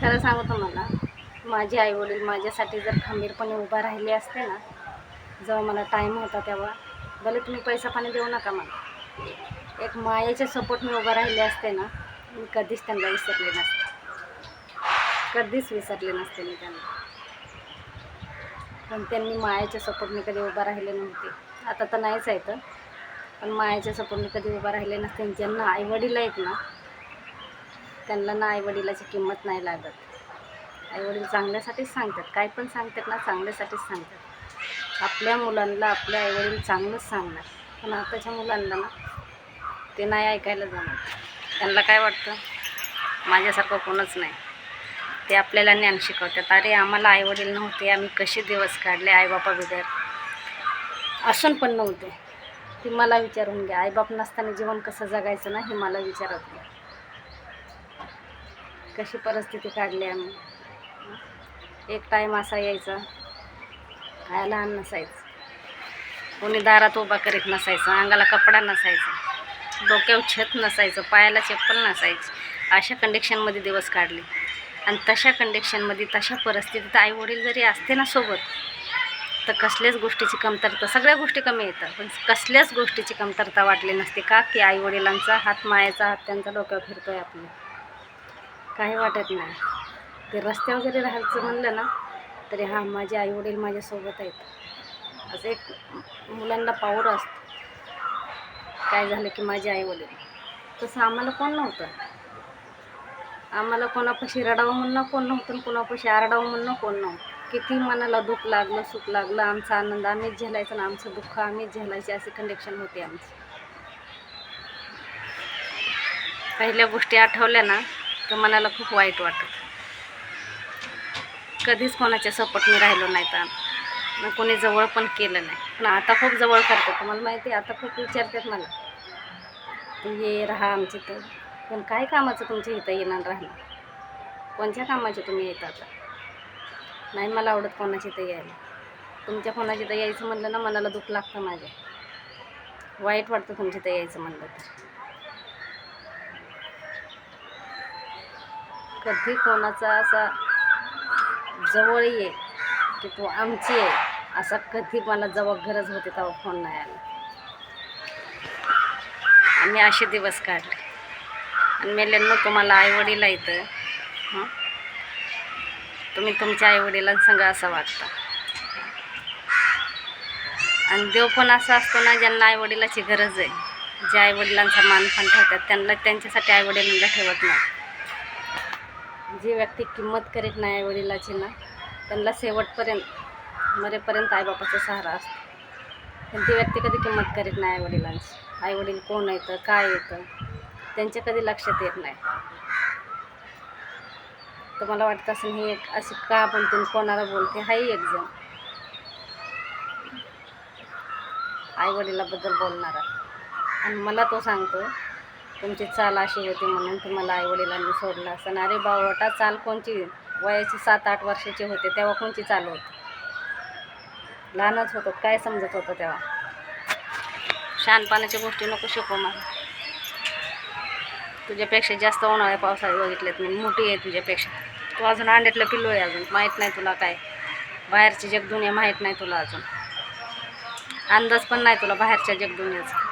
खरं सांगू तुम्हाला माझे आईवडील माझ्यासाठी जर खंबीरपणे उभा राहिले असते ना जेव्हा मला टाईम होता तेव्हा भले तुम्ही पैसा पाणी देऊ नका मला. एक मायेच्या सपोर्ट मी उभा राहिले असते ना मी कधीच त्यांना विसरले नसते. कधीच विसरले नसते मी त्यांना. पण त्यांनी मायाच्या सपोर्टने कधी उभा राहिले नव्हते. आता तर नाहीच आहे तर. पण मायाच्या सपोर्टने कधी उभा राहिले नसते. आणि ज्यांना आईवडील आहेत ना त्यांना ना आईवडिलाची किंमत नाही लागत. आईवडील चांगल्यासाठीच सांगतात. काय पण सांगतात ना चांगल्यासाठीच सांगतात. आपल्या मुलांना आपले आईवडील चांगलंच सांगणार. पण आताच्या मुलांना ना ते नाही ऐकायला जाणार त्यांना काय वाटतं? माझ्यासारखं कोणच नाही. ते आपल्याला ज्ञान शिकवतात. अरे आम्हाला आईवडील नव्हते. आम्ही कसे दिवस काढले? आईबापा बिगर. असून पण नव्हते. ती मला विचारून घ्या. आईबाप नसताना जीवन कसं जगायचं ना हे मला विचारत नाही. कशी परिस्थिती काढली आम्ही. एक टाईम असा यायचा. खायला अन्न नसायचं. कोणी दारात उभा करीत नसायचं. अंगाला कपडा नसायचा. डोक्यावर छत नसायचं. पायाला चप्पल नसायची. अशा कंडिशनमध्ये दिवस काढले. आणि तशा कंडिशनमध्ये तशा परिस्थितीत आईवडील जरी असते ना सोबत तर कसल्याच गोष्टीची कमतरता सगळ्या गोष्टी कमी येतात. पण कसल्याच गोष्टीची कमतरता वाटली नसते का? की आईवडिलांचा हात मायाचा हात त्यांचा डोक्यावर फिरतोय आपल्या काही वाटत नाही. ते रस्त्यावर जरी राहायचं म्हणलं ना तरी हां माझे आईवडील माझ्यासोबत आहेत. असं एक मुलांना पावर असतं. काय झालं की माझे आईवडील तसं आम्हाला कोण नव्हतं. आम्हाला कोणापाशी रडावं म्हणणं कोण नव्हतं आणि कोणापाशी आरडावं म्हणणं कोण नव्हतं. किती मनाला दुःख लागलं सुख लागलं आमचा आनंद आम्हीच झेलायचं आणि आमचं दुःख आम्हीच झेलायची अशी कंडिक्शन होते आमचं. पहिल्या गोष्टी आठवल्या ना तर मनाला खूप वाईट वाटत. कधीच कोणाच्या सपोर्टने राहिलो नाही तर कोणी जवळ पण केलं नाही. पण आता खूप जवळ करतात. तुम्हाला माहिती आहे आता खूप विचारतात मला. हे ये राहा आमच्या तर पण काय कामाचं तुमच्या इथं येणार राहणं? कोणत्या कामाचे तुम्ही येत आता? नाही मला आवडत कोणाची इथं यायला. तुमच्या कोणाची इथं यायचं म्हणलं ना मनाला दुःख लागतं माझ्या. वाईट वाटतं तुमच्या इथं यायचं म्हणलं तर. कधी कोणाचा असा जवळ ये की तू आमची आहे असा कधी मला जेव्हा गरज होती तेव्हा फोन नाही आला. आम्ही असे दिवस काढले. आणि मेल्यांना तुम्हाला आईवडील येतं हं? तुम्ही तुमच्या आईवडिलांसंग असं वागता आणि देव पण असा असतो ना ज्यांना आईवडिलाची गरज आहे ज्या आईवडिलांचा मान पण ठेवतात त्यांना त्यांच्यासाठी आईवडिलांना ठेवत नाही. जी व्यक्ती किंमत करीत नाही आईवडिलाची ना त्यांना शेवटपर्यंत मरेपर्यंत आईबापाचा सहारा असतो. पण ती व्यक्ती कधी किंमत करीत नाही आईवडिलांची आईवडील कोण येतं काय येतं त्यांच्या कधी लक्षात येत नाही. तर मला वाटतं असं ही एक अशी का बोलते कोणाला बोलते हाही एक जण. आईवडिलाबद्दल बोलणारा. आणि मला तो सांगतो तुमची चाल अशी होती म्हणून तुम्हाला आईवडिलांनी सोडलं असं. अरे बावटा चाल कोणची? वयाची सात आठ वर्षाची होते तेव्हा कोणची चाल होती? लहानच होतं काय समजत होतं तेव्हा? शहाणपणाच्या गोष्टी नको शिकू मला. तुझ्यापेक्षा जास्त उन्हाळ्या पावसाळे बघितलेत मी. मोठी आहे तुझ्यापेक्षा. तू अजून अंड्यातलं पिल्लो आहे अजून. माहीत नाही तुला काय. बाहेरची जगदुनिया माहीत नाही तुला अजून. अंदाज पण नाही तुला बाहेरच्या जगदुनियाचा.